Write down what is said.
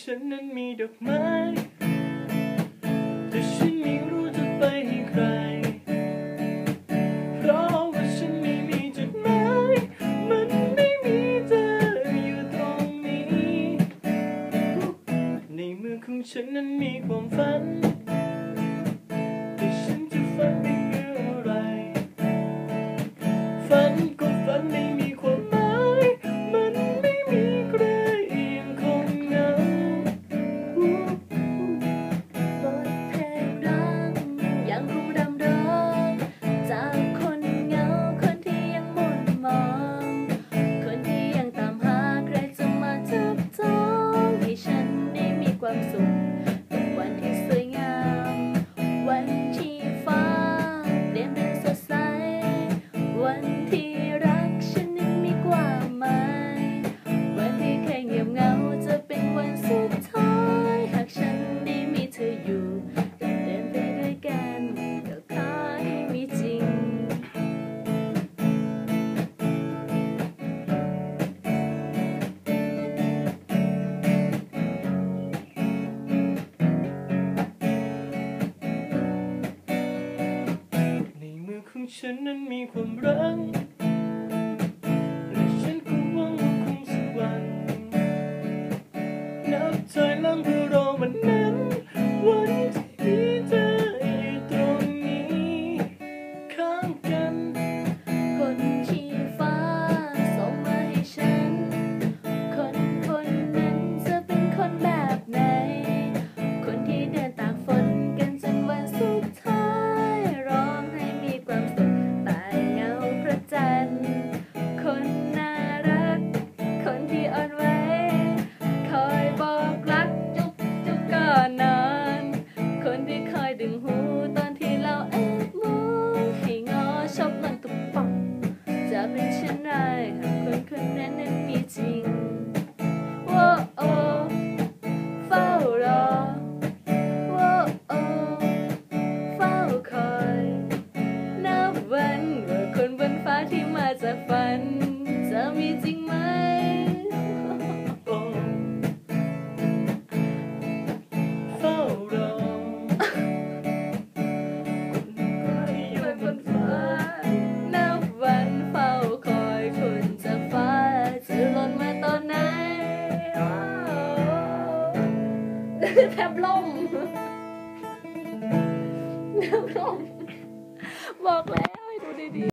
ฉันนั้นมีดอกไม้แต่ฉันไม่รู้จะไปให้ใคร เพราะว่าฉันไม่มีจุดหมายมันไม่มีเธออยู่ตรงนี้ ในมือของฉันนั้นมีความฝัน Guangzhou. ฉันนั้นมีความรักและฉันก็หวังว่าคงสักวันนับใจลังเพื่อรอวันนั้น แทบล่มแทบล่มบอกแล้วให้ดูดี